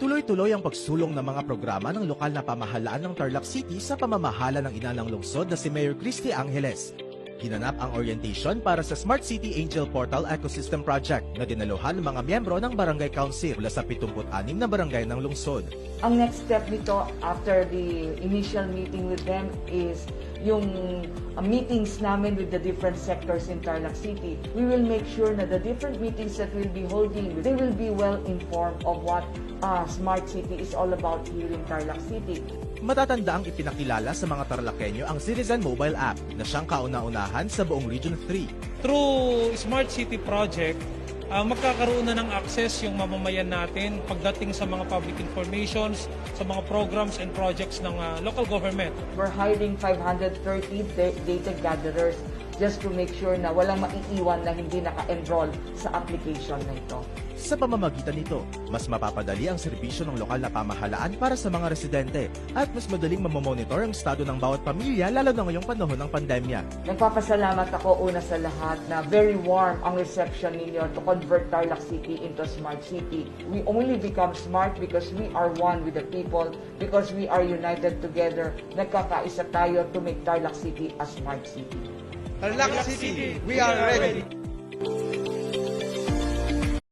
Tuloy-tuloy ang pagsulong ng mga programa ng lokal na pamahalaan ng Tarlac City sa pamamahala ng ina ng lungsod na si Mayor Christy Angeles. Ginanap ang orientation para sa Smart City Angel Portal Ecosystem Project na dinaluhan ng mga miyembro ng Barangay Council mula sa 76 na barangay ng lungsod. Ang next step nito after the initial meeting with them is yung uh, meetings namin with the different sectors in Tarlac City. We will make sure na the different meetings that we'll be holding, they will be well informed of what uh, Smart City is all about here in Tarlac City. Matatanda ang ipinakilala sa mga Tarlakenyo ang Citizen Mobile App na siyang kauna-unahan sa buong Region 3. Through Smart City Project, ah, magkakaroon na ng access yung mamamayan natin pagdating sa mga public informations, sa mga programs and projects ng ah, local government. We're hiring 530 da- data gatherers just to make sure na walang maiiwan na hindi naka-enroll sa application na ito. Sa pamamagitan nito, mas mapapadali ang serbisyo ng lokal na pamahalaan para sa mga residente at mas madaling mamomonitor ang estado ng bawat pamilya lalo na ngayong panahon ng pandemya. Nagpapasalamat ako una sa lahat na very warm ang reception ninyo to convert Tarlac City into a smart city. We only become smart because we are one with the people, because we are united together. Nagkakaisa tayo to make Tarlac City a smart city. Tarlac City, we are ready.